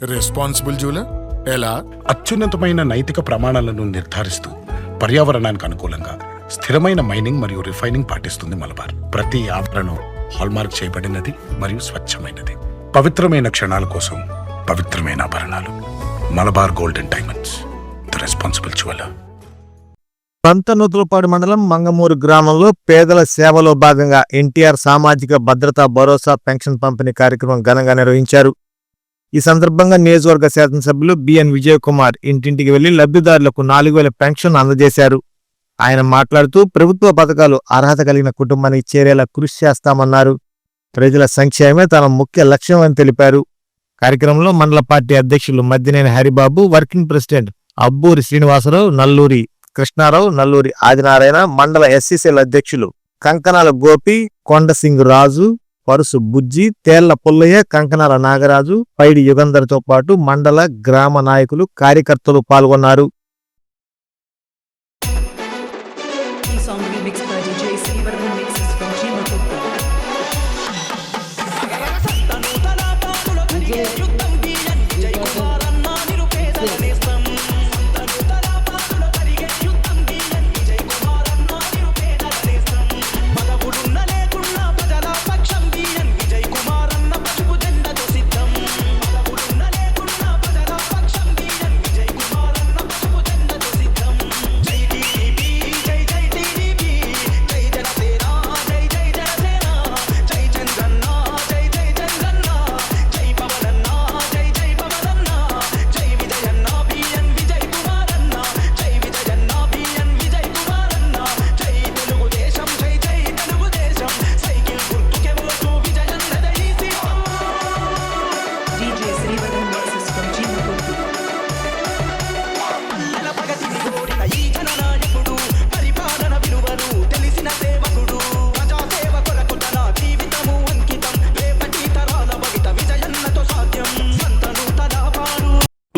Responsible jeweller ఎలా? అత్యున్నతమైన నైతిక ప్రమాణాలను నిర్ధారిస్తూ పర్యావరణానికి అనుకూలంగా స్థిరమైన మైనింగ్ మరియు రిఫైనింగ్ పాటిస్తుంది మలబార్. ప్రతి ఆభరణం హాల్మార్క్ చేయబడినది మరియు స్వచ్ఛమైనది. పవిత్రమైన క్షణాల కోసం పవిత్రమైన ఆభరణాలు. Malabar golden diamonds the responsible jeweller Pantanuthulapadu మండలం మంగమూరు గ్రామంలో పేదల సేవలో భాగంగా ఎన్టీఆర్ సామాజిక భద్రతా భరోసా పెన్షన్ పంపిణీ కార్యక్రమం ఘనంగా నిర్వహించారు. ఈ సందర్భంగా నియోజకవర్గ శాసనసభ్యులు బిఎన్ విజయ్ కుమార్ ఇంటింటికి వెళ్ళి లబ్ధిదారులకు నాలుగు వేల పెన్షన్ అందజేశారు. ఆయన మాట్లాడుతూ ప్రభుత్వ పథకాలు అర్హత కలిగిన కుటుంబానికి చేరేలా కృషి చేస్తామన్నారు. ప్రజల సంక్షేమమే తన ముఖ్య లక్ష్యం అని తెలిపారు. కార్యక్రమంలో మండల పార్టీ అధ్యక్షులు మద్దినేని హరిబాబు వర్కింగ్ ప్రెసిడెంట్ అబ్బూరి శ్రీనివాసరావు నల్లూరి కృష్ణారావు నల్లూరి ఆదినారాయణ మండల ఎస్సీసీల అధ్యక్షులు కంకనాల గోపి కొండసింగ్ రాజు పరుసు బుజ్జి తేళ్ళ పుల్లయ్య కంకణాల నాగరాజు పైడి యుగంధర్తో పాటు మండల గ్రామ నాయకులు కార్యకర్తలు పాల్గొన్నారు Yeah.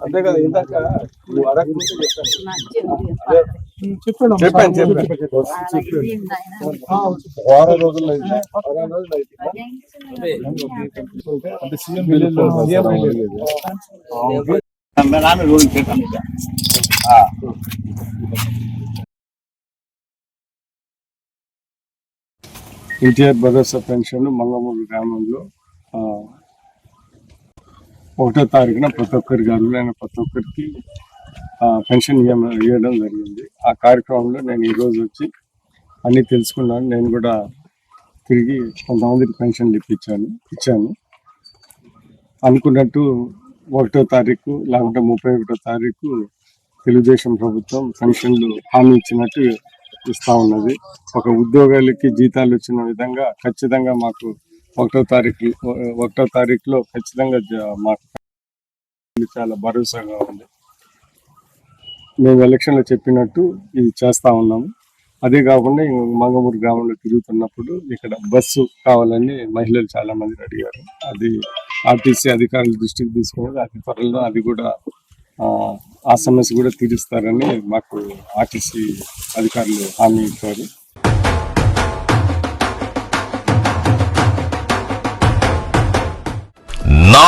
అంతే కదా. ఇందాక నువ్వు అడగకుంటే చెప్పాను. చెప్పాను. చెప్పాను వారం రోజుల్లో. వారం రోజులు. అంటే సీఎం ఎన్టీఆర్ భరోసా పెన్షన్ మంగమూరు గ్రామంలో ఆ, ఒకటో తారీఖున ప్రతి ఒక్కరికి అర్హులైన ప్రతి ఒక్కరికి పెన్షన్ ఇవ్వడం జరిగింది. ఆ కార్యక్రమంలో నేను ఈరోజు వచ్చి అన్నీ తెలుసుకున్నాను. నేను కూడా తిరిగి కొంతమందికి పెన్షన్లు ఇప్పించాను ఇచ్చాను. అనుకున్నట్టు ఒకటో తారీఖు లేకుంటే ముప్పై ఒకటో తారీఖు తెలుగుదేశం ప్రభుత్వం పెన్షన్లు హామీ ఇచ్చినట్టు ఇస్తూ ఉన్నది. ఒక ఉద్యోగాలకి జీతాలు వచ్చిన విధంగా ఖచ్చితంగా మాకు ఒకటో తారీఖు ఒకటో తారీఖులో ఖచ్చితంగా మాకు చాలా భరోసాగా ఉంది. మేము ఎలక్షన్లో చెప్పినట్టు ఇది చేస్తూ ఉన్నాము. అదే కాకుండా మంగమూరు గ్రామంలో తిరుగుతున్నప్పుడు ఇక్కడ బస్సు కావాలని మహిళలు చాలా మంది అడిగారు. అది ఆర్టీసీ అధికారుల దృష్టికి తీసుకున్నది అతి త్వరలో అది కూడా ఆ సమస్య కూడా తీరుస్తారని మాకు ఆర్టీసీ అధికారులు హామీ ఇచ్చారు.